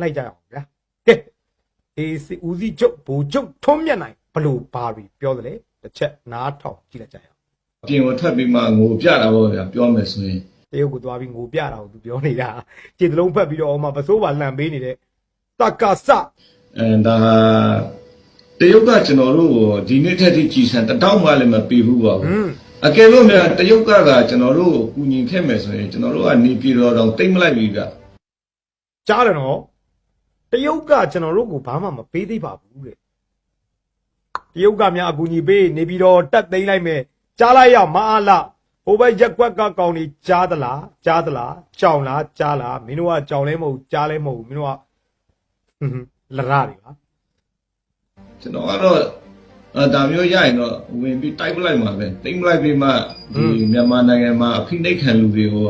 လိုက်ကြရအောင်ဗျာကဲအေးစီဦးစီးချုပ်ဘူချုပ်ထွန်းမြတ်နိုင်ဘလို့ဘာတွေပြောသလဲတစ်ချက်နားထောင်ကြည့်လိုက်ကြရအောင်ပြင်ကိုထွက်ပြီးမှငိုပြတာပေါ့ဗျာပြောမယ်ဆိုရင်တရုတ်ကိုသွားပြီးငိုပြတာကိုသူပြောနေတာခြေသလုံးဖက်ပြီးတော့ဟိုမှာပစိုးပါလှန်ပေးနေတဲ့တက္ကစအဲဒါဟာတရုတ်ကကျွန်တော်တို့ကိုဒီနေ့ထက်ထိကြည်စံတတောက်မှလည်းမပြီးဘူးပါဟဘူးွန်းအကယ်လို့များတရုတ်ကသာကျွန်တော်တို့ကိုကူညီခဲ့မယ်ဆိုရင်ကျွန်တော်တို့ကနေပြည်တော်တောင်တိတ်မလိုက်ပြီဗျကြားတယ်နော်တ ရုတ်ကကျွန်တော်တို့ကိုဘာမှမပေးသေးပါဘူးတဲ့တရုတ်ကများအကူအညီပေးနေပြီးတော့တက်သိမ်းလိုက်မယ်ကြားလိုက်ရမအားလားဟိုဘက်ရက်ကွက်ကကောင်တွေကြားသလားကြားသလားကြောင်လားကြားလားမင်းတို့ကကြောင်လဲမဟုတ်ဘူးကြားလဲမဟုတ်ဘူးမင်းတို့ကဟွန်းဟွန်းလရတွေပါကျွန်တော်ကတော့အဲဒါမျိုးရရင်တော့ဝင်ပြီးတိုက်ပလိုက်မှာပဲတိတ်မလိုက်ပြီးမှဒီမြန်မာနိုင်ငံမှာအဖိနှိတ်ခံလူတွေကို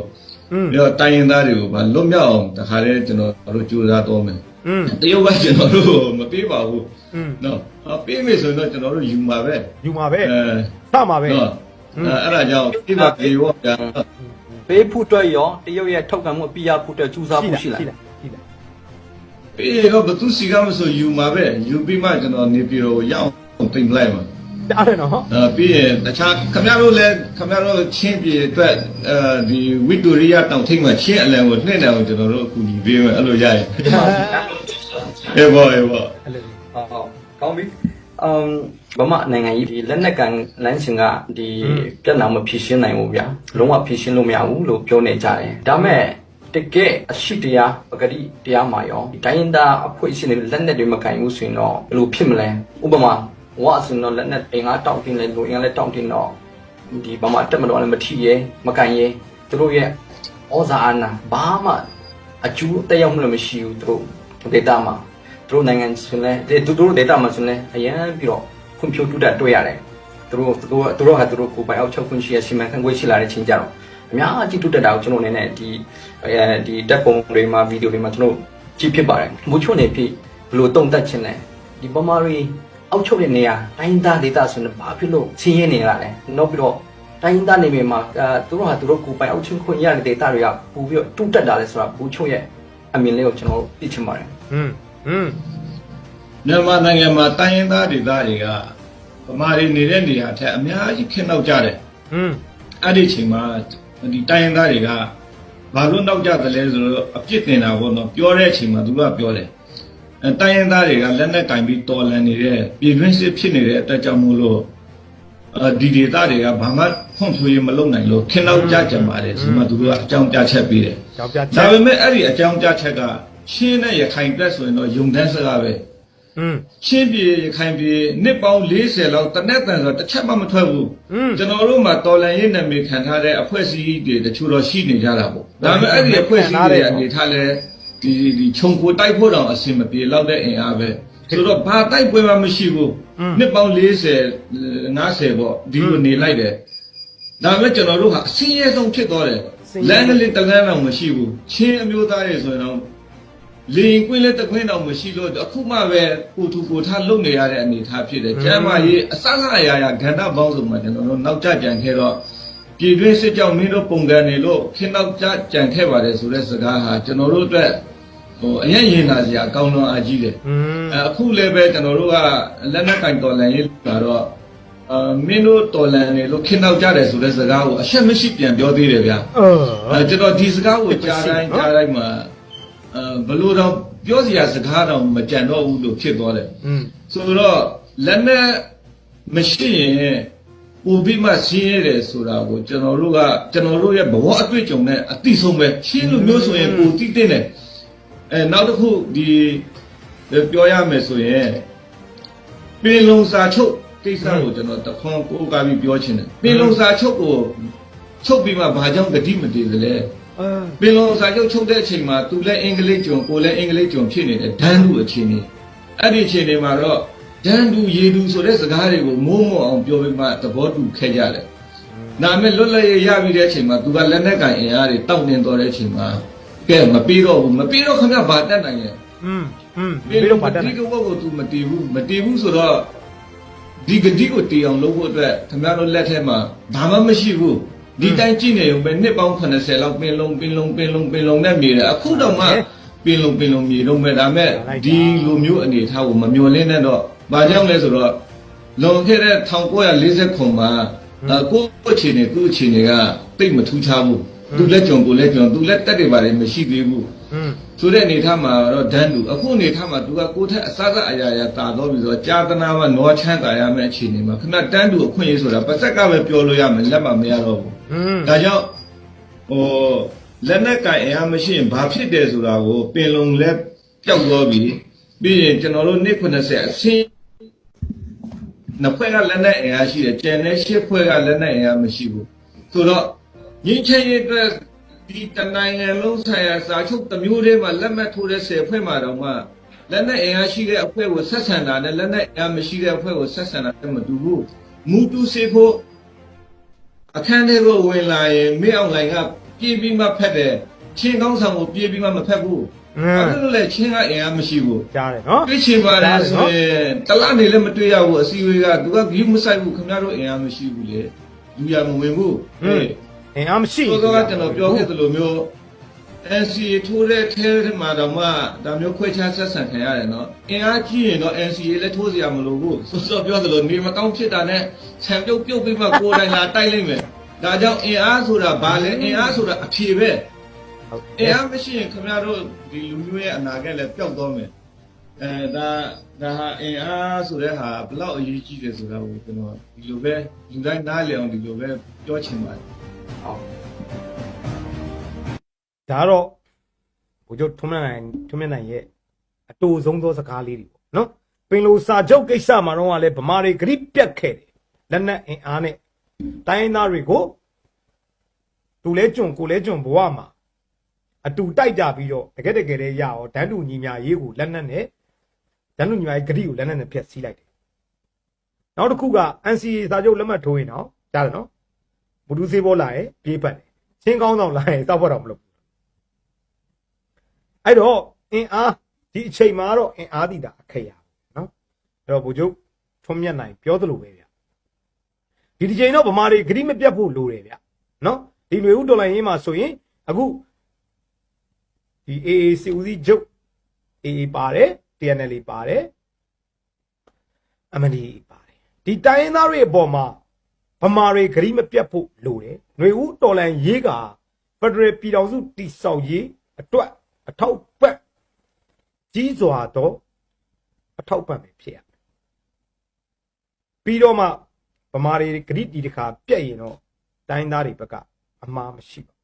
อืมပြီးတော့တိုင်းရင်းသားတွေကိုဗာလွတ်မြောက်အောင်တခါတည်းကျွန်တော်တို့ကြိုးစားတော့မယ် อืม တရုတ်ကကျွန်တော်တို့ကိုမပေးပါဘူး อืม နော်အပေးမယ်ဆိုရင်တော့ကျွန်တော်တို့ယူမှာပဲ ယူမှာပဲ အဲ စမှာပဲ နော်အဲအဲ့ဒါကြောင့်ပြပါပြေရောဗျာ ပေးဖို့အတွက်ရောတရုတ်ရဲ့ထောက်ခံမှုအပြရဖို့အတွက်ကြိုးစားဖို့ရှိလား ရှိလားရှိလား ပေးရောဘသူစီကမဆိုယူမှာပဲယူပြီးမှကျွန်တော်နေပြည်တော်ကိုရောက်အောင်တင်လိုက်မှာ ကြားတယ်နော်အဲပြီးရင်တခြားခမရတို့လည်းခမရတို့ချင်းပြည်အတွက်အဲဒီဝီတိုရီယာတောင်ထိပ်မှာချင်းအလံကိုနှိမ့်တယ်အောင်ကျွန်တော်တို့အကူအညီပေးမယ်အဲ့လိုရရင်အေးဘောအေးဘောအဲ့လိုဟုတ်ဟုတ်ကောင်းပြီအမ်ဗမာနိုင်ငံကြီးဒီလက်နက်ကန်လမ်းစဉ်ကဒီပြဿနာမဖြေရှင်းနိုင်ဘူးဗျာလုံးဝဖြေရှင်းလို့မရဘူးလို့ပြောနေကြတယ်ဒါမဲ့တကယ်အရှိတရားပဂတိတရားမှာရောဒီတိုင်းရင်းသားအဖွဲ့အစည်းတွေလက်နက်တွေမကင်ဘူးဆိုရင်တော့ဘယ်လိုဖြစ်မလဲဥပမာ ဝါဆိုရင်တော့လက်နက်အင်္ဂါတောက်တင်လဲလူအင်္ဂါလဲတောက်တင်တော့ဒီဗမာတက်မတော်လည်းမထီရဲမကင်ရဲသူတို့ရဲ့ဩဇာအာဏာဘာမှအကျိုးတက်ရောက်မှုလည်းမရှိဘူးသူတို့ဒေတာမှာသူတို့နိုင်ငံဆိုလဲဒီသူတို့ data မှာဆိုလဲအရင်ပြီးတော့ခွန်ဖြိုးတူတာတွေ့ရတယ်သူတို့သူတို့သူတို့ဟာသူတို့ကိုယ်ပိုင်အောက်ချုပ်ခွင့်ရှိရစီမံခန့်ခွဲရှိလာတဲ့ချင်းကြတော့အများကြီးတူတက်တာကိုကျွန်တော်အနေနဲ့ဒီအဲဒီတက်ပုံတွေမှာဗီဒီယိုတွေမှာကျွန်တော်ကြည့်ဖြစ်ပါတယ်မူချုံနေဖြစ်ဘလို့တုံတက်ခြင်းလဲဒီပမာရီ အောက်ချုပ်တဲ့နေရာတိုင်းသားဒေသဆိုရင်ဘာဖြစ်လို့ချင်းရဲနေရလဲနောက်ပြီးတော့တိုင်းသားနေပြည်မှာသူတို့ဟာသူတို့ကိုပိုင်အောက်ချုပ်ခွင့်ရတဲ့ဒေသတွေကပူပြီးတော့တူးတက်လာတယ်ဆိုတာဘူချုပ်ရဲ့အမြင်လေးကိုကျွန်တော်တို့သိချင်ပါတယ်။ဟွန်းဟွန်းမြန်မာနိုင်ငံမှာတိုင်းရင်းသားဒေသတွေကဗမာတွေနေတဲ့နေရာထက်အများကြီးခင်းနောက်ကြတယ်။ဟွန်းအဲ့ဒီချိန်မှာဒီတိုင်းရင်းသားတွေကဘာလို့နောက်ကြသလဲဆိုတော့အပြစ်တင်တာပေါ့နော်ပြောတဲ့အချိန်မှာသူကပြောတယ် အဲတိုင်းရင်းသားတွေကလက်နက်ကင်ပြီးတော်လန်နေတဲ့ပြည်တွင်းစစ်ဖြစ်နေတဲ့အတွက်ကြောင့်မို့လို့ဒီဒေသတွေကဘာမှဖွံ့ဖြိုးရေးမလုပ်နိုင်လို့ခင်းနောက်ကြကြံပါတယ်ဒီမှာသူတို့ကအကြောင်းပြချက်ပေးတယ်ဒါပေမဲ့အဲ့ဒီအကြောင်းပြချက်ကချင်းနဲ့ရခိုင်တက်ဆိုရင်တော့ယုံတန်းစကားပဲချင်းပြည်ရခိုင်ပြည်နှစ်ပေါင်း40လောက်တနက်တန်ဆိုတစ်ချက်မှမထွက်ဘူးကျွန်တော်တို့မှာတော်လန်ရေးနာမည်ခံထားတဲ့အဖွဲ့အစည်းတွေတချို့တော့ရှိနေကြတာပေါ့ဒါပေမဲ့အဲ့ဒီအဖွဲ့အစည်းတွေအနေထားလဲ ဒီဒီခြုံကိုတိုက်ဖို့တောင်အဆင်မပြေလောက်တဲ့အင်အားပဲဆိုတော့ဘာတိုက်ပွဲမှမရှိဘူးနှစ်ပေါင်း40 50ပေါ့ဒီလိုနေလိုက်တယ်ဒါပေမဲ့ကျွန်တော်တို့ဟာအစင်းရဲဆုံးဖြစ်သွားတယ်လမ်းကလေးတလန်းတော့မရှိဘူးချင်းအမျိုးသားတွေဆိုရင်တော့လင်ကွင်းလက်တကွင်းတော့မရှိလို့အခုမှပဲကိုထူကိုထားလုံနေရတဲ့အနေအထားဖြစ်တယ်။ကျမ်းမာရေးအစအအရာရာဂန္ဓပေါင်းစုံမှာကျွန်တော်တို့နောက်ကျကြံခဲ့တော့ ပြည်တွင်းစစ်ကြောင့်မင်းတို့ပုံကန်နေလို့ခင်နောက်ကြကြံခဲ့ပါတယ်ဆိုတဲ့စကားဟာကျွန်တော်တို့အတွက်ဟိုအရင်ရင်လာစရာအကောင်းဆုံးအကြီးတယ်။အခုလည်းပဲကျွန်တော်တို့ကလက်နက်ကင်တော်လန်ရေးလာတော့အာမင်းတို့တော်လန်နေလို့ခင်နောက်ကြတယ်ဆိုတဲ့စကားကိုအချက်မရှိပြန်ပြောသေးတယ်ဗျာ။အဲကျွန်တော်ဒီစကားကိုကြားတိုင်းကြားတိုင်းမှာအာဘလို့တော့ပြောစရာစကားတော့မကြံတော့ဘူးလို့ဖြစ်သွားတယ်။ဆိုတော့လက်နက်မရှိရင် ပိုပြီးမှရှင်းရတယ်ဆိုတာကိုကျွန်တော်တို့ကကျွန်တော်တို့ရဲ့ဘဝအတွေ့အကြုံနဲ့အတိဆုံးပဲရှင်းလို့မျိုးဆိုရင်ပိုတိတဲ့နဲ့အဲနောက်တစ်ခုဒီပြောရမယ်ဆိုရင်ပင်လုံစာချုပ်ကိစ္စကိုကျွန်တော်တခွန်းကိုကားပြီးပြောချင်တယ်ပင်လုံစာချုပ်ကိုချုပ်ပြီးမှဘာကြောင့်ဂတိမတည်သလဲပင်လုံစာချုပ်ချုပ်တဲ့အချိန်မှာသူလည်းအင်္ဂလိပ်ကြုံကိုလည်းအင်္ဂလိပ်ကြုံဖြစ်နေတယ်ဒန်းလူအခြေအနေအဲ့ဒီအခြေအနေမှာတော့ ဒန်းလူရေလူဆိုတဲ့စကားတွေကိုမိုးမောအောင်ပြောပြီးမှသဘောတူခဲ့ကြတယ်။နာမဲ့လွတ်လပ်ရေးရပြီးတဲ့အချိန်မှာသူကလက်နက်ကင်အင်အားတွေတောက်နေတော့တဲ့အချိန်မှာကဲမပြီးတော့ဘူးမပြီးတော့ခင်ဗျဘာတက်နိုင်ရဲ့ อืมอืมပြီးတော့ပါတတ် ဒီ တယ် ကဘုတ်ကို तू မတည်ဘူးမတည်ဘူးဆိုတော့ဒီဂတိကိုတည်အောင်လုပ်ဖို့အတွက်ခင်ဗျားတို့လက်ထက်မှာဘာမှမရှိဘူးဒီတိုင်းကြည့်နေရုံပဲနှစ်ပေါင်း80လောက်ပင်လုံးပင်လုံးပင်လုံးပင်လုံးနဲ့မြေတယ်အခုတော့မှ ပင်လုံပင်လုံမြေတော့မဲ့ဒါမဲ့ဒီလိုမျိုးအနေအထားကိုမမျော်လင့်နဲ့တော့ ။ဘာကြောင့်လဲဆိုတော့လွန်ခဲ့တဲ့1949မှာကိုယ့်အခြေအနေသူ့အခြေအနေကတိတ်မထူးခြားဘူး။သူလက်ကြုံကိုလက်ကြုံသူလက်တက်တွေပါတယ်မရှိသေးဘူး။ဆိုတဲ့အနေထားမှာတော့ဒန်းသူအခုအနေထားမှာသူကကိုထက်အစစအရာရာတာတော့ပြီးတော့ကြာတနာမှာနောချမ်းတာရမယ့်အခြေအနေမှာခဏတန်းသူအခွင့်အရေးဆိုတာပတ်သက်ကပဲပြောလို့ရမယ်လက်မမရတော့ဘူး။ဒါကြောင့်ဟိုလက်နဲ့ကင်အင်အားမရှိရင်ဘာဖြစ်တယ်ဆိုတာကိုပင်လုံလက်ပျောက်သွားပြီပြီးရင်ကျွန်တော်တို့နေ့90အဆင်း နှစ်ဖွဲ့ကလက်နက်အင်အားရှိတယ်ကျန်တဲ့ရှစ်ဖွဲ့ကလက်နက်အင်အားမရှိဘူးဆိုတော့ငင်းချင်ရဲ့အတွက်ဒီတနိုင်ငံလုံးဆိုင်ရာစာချုပ်တစ်မျိုးတည်းမှာလက်မှတ်ထိုးတဲ့10ဖွဲ့မှာတော့မှလက်နက်အင်အားရှိတဲ့အဖွဲ့ကိုဆက်ဆံတာနဲ့လက်နက်အင်အားမရှိတဲ့အဖွဲ့ကိုဆက်ဆံတာတည်းမတူဘူးမူတူစေဖို့အခန်းထဲကိုဝင်လာရင်မင်းအောင်လိုင်ကပြေးပြီးမှဖက်တယ် ချင်းကောင်းဆောင်ကိုပြေးပြီးမှမဖက်ဘူးอืဘာมဖြစ်လို့လဲချင်းကအင်အားမရှိဘူးကြားတယ်နော်တွေ့ချင်ပါတယ်ဆိုရင်တလားနေလည်းမတွေ့ရဘူးအစီအဝေးကသူကဂီးမဆိုင်ဘူးခင်ဗျားတို့အင်အားမရှိဘူးလေလူရမဝင်ဘူးဟေးအင်အားမရှိဆိုတော့ကျွန်တော်ပြောခဲ့သလိုမျိုး NCA ထိုးတဲ့ထဲမှာတော့မှဒါမျိုးခွဲခြားဆက်ဆံခံရတယ်နော်အင်အားကြီးရင်တော့ NCA လည်းထိုးစရာမလိုဘူးဆိုတော့ပြောသလိုနေမကောင်းဖြစ်တာနဲ့ဆံပြုတ်ပြုတ်ပြီးမှကိုယ်တိုင်လာတိုက်လိုက်မယ်ဒါကြောင့်အင်အားဆိုတာဘာလဲအင်အားဆိုတာအဖြေပဲ ဟုတ်အင်အားမရှိရင်ခင်ဗျားတို့ဒီလူမျိုးရဲ့အနာဂတ်လည်းပျောက်သွားမယ်အဲဒါဒါဟာအင်အားဆိုတဲ့ဟာဘလောက်အရေးကြီးတယ်ဆိုတာကိုကျွန်တော်ဒီလိုပဲလူတိုင်းနားလည်အောင်ဒီလိုပဲပြောချင်ပါတယ်ဟုတ်ဒါတော့ဘုချုပ်ထုံးမြတ်နိုင်ထုံးမြတ်နိုင်ရဲ့အတူဆုံးသောစကားလေးတွေပေါ့နော်ပင်လိုစာချုပ်ကိစ္စမှာတော့ကလည်းဗမာတွေဂရိပြတ်ခဲ့တယ်လက်နက်အင်အားနဲ့တိုင်းရင်းသားတွေကိုသူလဲကြုံကိုလဲကြုံဘဝမှာ အတူတိုက်ကြပြီးတော့တကယ်တကယ်လေးရအောင်ဒန်းတူညီညာရေးကိုလက်နက်နဲ့ဒန်းတူညီညာရေးဂရိကိုလက်နက်နဲ့ဖျက်ဆီးလိုက်တယ်နောက်တစ်ခုက NCA စာချုပ်လက်မှတ်ထိုးရင်တော့ကြားတယ်နော်ဘုဒ္ဓစေဘောလာရဲ့ပြေးပတ်တယ်ချင်းကောင်းဆောင်လာရင်တောက်ဖို့တော့မလုပ်ဘူးအဲ့တော့အင်အားဒီအချိန်မှာတော့အင်အားတည်တာအခက်ရနော်အဲ့တော့ဘုချုပ်ထွန်းမြတ်နိုင်ပြောသလိုပဲဗျဒီဒီချိန်တော့ဗမာတွေဂရိမပြတ်ဖို့လိုတယ်ဗျနော်ဒီလူဦးဒေါ်လာရင်းမှာဆိုရင်အခု ဒီ AAC ဦးစီးချုပ် AA ပါတယ် TNL ပါတယ် MND ပါတယ်ဒီတိုင်းရင်းသားတွေအပေါ်မှာဗမာတွေဂရိမပြတ်ဖို့လိုတယ်ຫນွေဦးတော်လန်ရေးကဖက်ဒရယ်ပြည်တော်စုတိဆောက်ရေးအတွက်အထောက်ပံ့ကြီးစွာသောအထောက်ပံ့ပဲဖြစ်ရမယ်ပြီးတော့မှဗမာတွေဂရိတီတစ်ခါပြက်ရင်တော့တိုင်းသားတွေဘက်ကအမှားမရှိပါ